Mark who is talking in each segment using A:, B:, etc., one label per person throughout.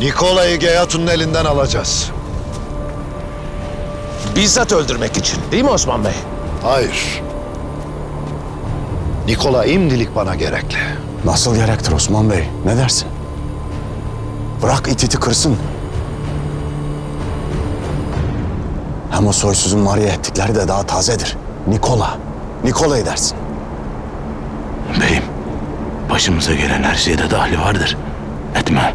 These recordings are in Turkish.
A: Nikola'yı Geyat'ın elinden alacağız.
B: Bizzat öldürmek için değil mi Osman Bey?
A: Hayır. Nikola imdilik bana gerekli.
C: Nasıl gerektir Osman Bey? Ne dersin? Bırak ititi kırsın. Hem o soysuzun Maria ettikleri de daha tazedir. Nikola. Nikola edersin.
D: Beyim, başımıza gelen her şeyde dahli vardır. Etme.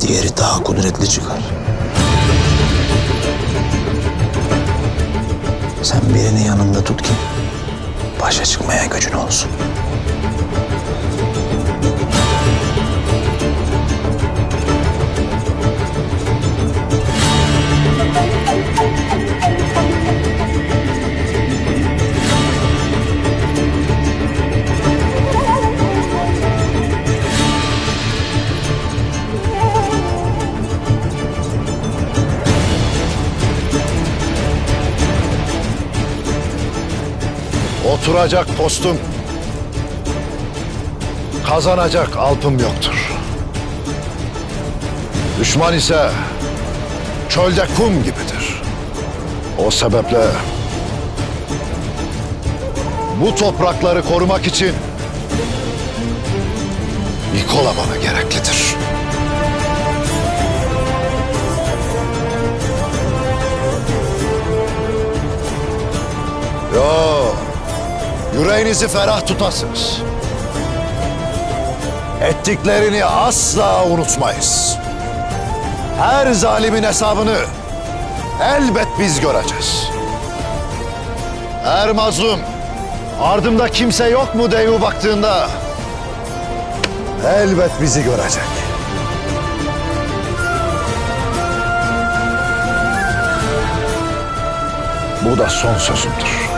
D: diğeri daha kudretli çıkar. Sen birini yanında tut ki başa çıkmaya gücün olsun.
A: Oturacak postum, kazanacak alpım yoktur. Düşman ise çölde kum gibidir. O sebeple bu toprakları korumak için Nikola bana gereklidir. Yo, yüreğinizi ferah tutasınız. Ettiklerini asla unutmayız. Her zalimin hesabını elbet biz göreceğiz. Her mazlum ardımda kimse yok mu deyu baktığında elbet bizi görecek. Bu da son sözümdür.